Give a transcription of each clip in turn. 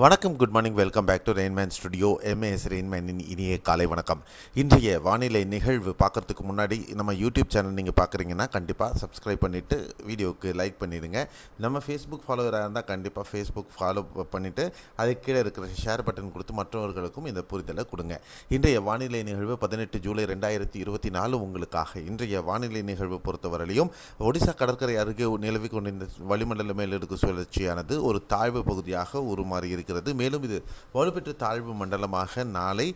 வணக்கம் good morning welcome back to Rainman studio MAS ரெயின்மேனின் இனிய காலை வணக்கம். இன்றைய வானிலை நிகழ்வு பார்க்கறதுக்கு முன்னாடி நம்ம யூடியூப் சேனல் நீங்கள் பார்க்குறீங்கன்னா கண்டிப்பாக சப்ஸ்கிரைப் பண்ணிவிட்டு வீடியோவுக்கு லைக் பண்ணிடுங்க. நம்ம ஃபேஸ்புக் ஃபாலோவராக இருந்தால் கண்டிப்பாக ஃபேஸ்புக் ஃபாலோ பண்ணிவிட்டு அதுக்கு கீழே இருக்கிற ஷேர் பட்டன் கொடுத்து மற்றவர்களுக்கும் இந்த புரிதலை கொடுங்க. இன்றைய வானிலை நிகழ்வு பதினெட்டு ஜூலை ரெண்டாயிரத்தி இருபத்தி நாலு உங்களுக்காக. இன்றைய வானிலை நிகழ்வு பொறுத்தவரையிலும் ஒடிசா கடற்கரை அருகே நிலவி கொண்டிருந்த வளிமண்டல மேலடுக்கு சுழற்சியானது ஒரு தாழ்வு பகுதியாக உருமாறியது இருக்கிறது. மேலும் இது வலுப்பெற்று தாழ்வு மண்டலமாக நாளை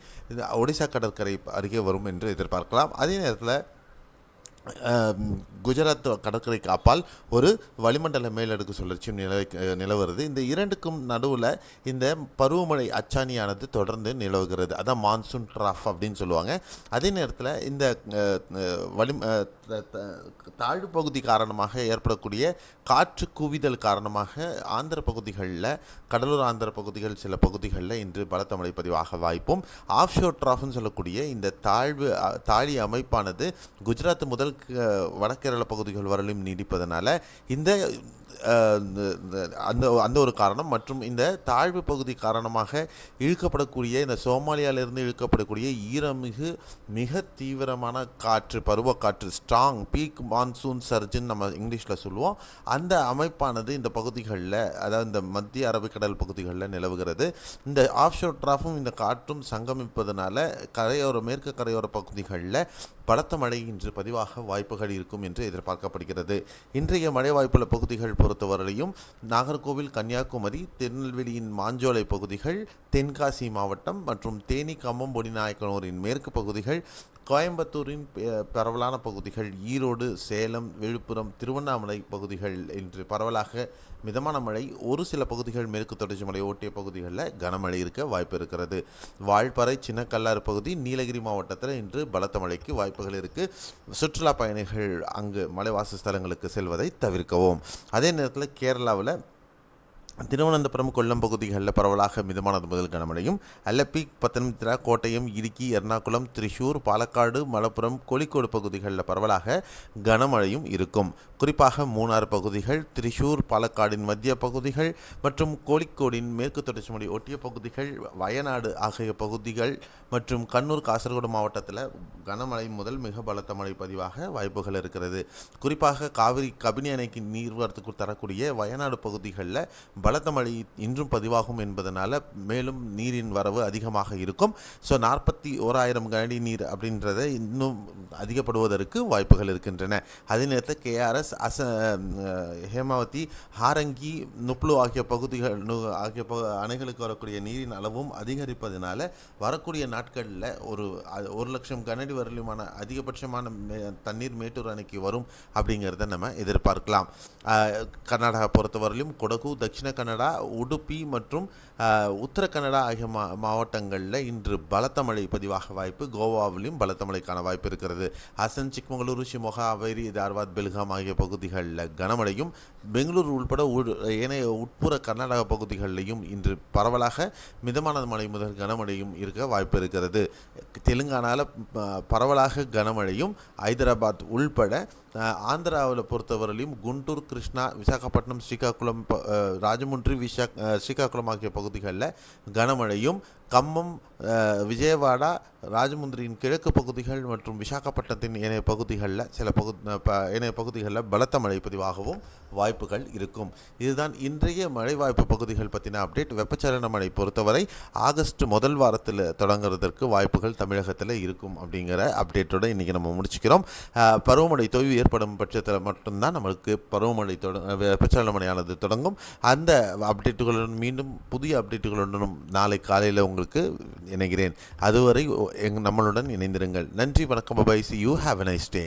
ஒடிசா கடற்கரை அருகே வரும் என்று எதிர்பார்க்கலாம். அதே நேரத்தில் குஜராத் கடற்கரைக்கு அப்பால் ஒரு வளிமண்டல மேலடுக்கு சுழற்சியும் நில நிலவுகிறது. இந்த இரண்டுக்கும் நடுவில் இந்த பருவமழை அச்சாணியானது தொடர்ந்து நிலவுகிறது. அதான் மான்சூன் ட்ராஃப் அப்படின்னு சொல்லுவாங்க. அதே நேரத்தில் இந்த வளி த- தாழ்வு பகுதி காரணமாக ஏற்படக்கூடிய காற்று குவிதல் காரணமாக ஆந்திர பகுதிகளில் கடலூர் ஆந்திர பகுதிகள் சில பகுதிகளில் இன்று பலத்த மழை பதிவாக வாய்ப்பும். ஆஃப்ஷோர் ட்ராஃப்னு சொல்லக்கூடிய இந்த தாழ்வு தாழி அமைப்பானது குஜராத் முதல் வடக்கு வடகேரள பகுதிகள் வரலும் நீடிப்பதனால இந்த இந்த- அந்த அந்த ஒரு காரணம் மற்றும் இந்த தாழ்வு பகுதி காரணமாக இழுக்கப்படக்கூடிய இந்த சோமாலியாவிலிருந்து இழுக்கப்படக்கூடிய ஈரமிகு மிக தீவிரமான காற்று பருவக்காற்று ஸ்ட்ராங் பீக் மான்சூன் சர்ஜின்னு நம்ம இங்கிலீஷில் சொல்லுவோம். அந்த அமைப்பானது இந்த பகுதிகளில் அதாவது இந்த மத்திய அரபிக்கடல் பகுதிகளில் நிலவுகிறது. இந்த ஆஃப்ஷோர் ட்ராஃபும் இந்த காற்றும் சங்கமிப்பதனால கரையோர மேற்கு கரையோர பகுதிகளில் பலத்த மழை இன்று பதிவாக வாய்ப்புகள் இருக்கும் என்று எதிர்பார்க்கப்படுகிறது. இன்றைய மழை வாய்ப்புள்ள பகுதிகள் பொறுத்தவரையிலும் நாகர்கோவில் கன்னியாகுமரி திருநெல்வேலியின் மாஞ்சோலை பகுதிகள் தென்காசி மாவட்டம் மற்றும் தேனி கம்மம் பொடிநாயக்கனூரின் மேற்கு பகுதிகள் கோயம்புத்தூரின் பரவலான பகுதிகள் ஈரோடு சேலம் விழுப்புரம் திருவண்ணாமலை பகுதிகள் என்று பரவலாக மிதமான மழை. ஒரு சில பகுதிகள் மேற்கு தொடர்ச்சி மலை ஓட்டிய பகுதிகளில் கனமழை இருக்க வாய்ப்பு இருக்கிறது. வால்பாறை சின்னக்கல்லாறு பகுதி நீலகிரி மாவட்டத்தில் இன்று பலத்த மழைக்கு வாய்ப்புகள் இருக்குது சுற்றுலா பயணிகள் அங்கு மலைவாசஸ்தலங்களுக்கு செல்வதை தவிர்க்கவும். அதே நேரத்தில் கேரளாவில் திருவனந்தபுரம் கொல்லம் பகுதிகளில் பரவலாக மிதமானது முதல் கனமழையும் அல்லப்பி பத்தனம்திட்டா கோட்டயம் இடுக்கி எர்ணாகுளம் திரிசூர் பாலக்காடு மலப்புரம் கோழிக்கோடு பகுதிகளில் பரவலாக கனமழையும் இருக்கும். குறிப்பாக மூணாறு பகுதிகள் திரிசூர் பாலக்காடின் மத்திய பகுதிகள் மற்றும் கோழிக்கோடின் மேற்கு தொடர்ச்சி மொழி ஒட்டிய பகுதிகள் வயநாடு ஆகிய பகுதிகள் மற்றும் கண்ணூர் காசர்கோடு மாவட்டத்தில் கனமழை முதல் மிக பலத்த மழை பதிவாக வாய்ப்புகள் இருக்கிறது. குறிப்பாக காவிரி கபினி அணைக்கு நீர்வரத்துக்கு தரக்கூடிய வயநாடு பகுதிகளில் பலத்த மழை இன்றும் பதிவாகும் என்பதனால மேலும் நீரின் வரவு அதிகமாக இருக்கும். ஸோ நாற்பத்தி ஓராயிரம் கனடி நீர் அப்படின்றத இன்னும் அதிகப்படுவதற்கு வாய்ப்புகள் இருக்கின்றன. அதே நேரத்தில் கேஆர்எஸ் அச ஹேமாவதி ஹாரங்கி நுப்ளு ஆகிய பகுதிகள் ஆகிய ப அணைகளுக்கு வரக்கூடிய நீரின் அளவும் அதிகரிப்பதனால வரக்கூடிய நாட்களில் ஒரு ஒரு லட்சம் கனடி வரலுமான அதிகபட்சமான மே தண்ணீர் மேட்டூர் அணைக்கு வரும் அப்படிங்கிறத நம்ம எதிர்பார்க்கலாம். கர்நாடகா பொறுத்தவரையிலும் கொடகு தட்சிண கன்னடா உடுப்பி மற்றும் உத்தர கன்னடா ஆகிய மா மாவட்டங்களில் இன்று பலத்த மழை பதிவாக வாய்ப்பு கோவாவிலும் பலத்த மழைக்கான வாய்ப்பு இருக்கிறது. ஹசன் சிக்மங்களூரு ஷிமொகா அவேரி தார்வாத் பெல்காம் ஆகிய பகுதிகளில் கனமழையும் பெங்களூரு உள்பட ஏனைய உட்புற கர்நாடக பகுதிகளிலையும் இன்று பரவலாக மிதமான மழை முதல் கனமழையும் இருக்க வாய்ப்பு இருக்கிறது. தெலுங்கானாவில் பரவலாக கனமழையும் ஹைதராபாத் உள்பட ஆந்திராவில் பொறுத்தவரையிலும் குண்டூர் கிருஷ்ணா விசாகப்பட்டினம் ஸ்ரீகாக்குளம் ராஜ அஹ், ராஜமுன்றி ஸ்ரீகாக்குளம் ஆகிய பகுதிகளில் கனமழையும் கம்மம் விஜயவாடா ராஜமுந்திரியின் கிழக்கு பகுதிகள் மற்றும் விசாகப்பட்டினத்தின் ஏனைய பகுதிகளில் சில பகு ஏனைய பகுதிகளில் பலத்த மழை பதிவாகவும் வாய்ப்புகள் இருக்கும். இதுதான் இன்றைய மழை வாய்ப்பு பகுதிகள் பற்றின அப்டேட். வெப்பச்சலன மழை பொறுத்தவரை ஆகஸ்ட் முதல் வாரத்தில் தொடங்குறதற்கு வாய்ப்புகள் தமிழகத்தில் இருக்கும் அப்படிங்கிற அப்டேட்டோட இன்றைக்கி நம்ம முடிச்சுக்கிறோம். பருவமழை தொய்வு ஏற்படும் பட்சத்தில் மட்டும்தான் நம்மளுக்கு பருவமழை தொட வெப்பச்சலன மழையானது தொடங்கும். அந்த அப்டேட்டுகளுடன் மீண்டும் புதிய அப்டேட்டுகளுடனும் நாளை காலையில் உங்களுக்கு இணைகிறேன். அதுவரை எங் நம்மளுடன் இணைந்திருங்கள். நன்றி வணக்கம் bye bye see you have a nice day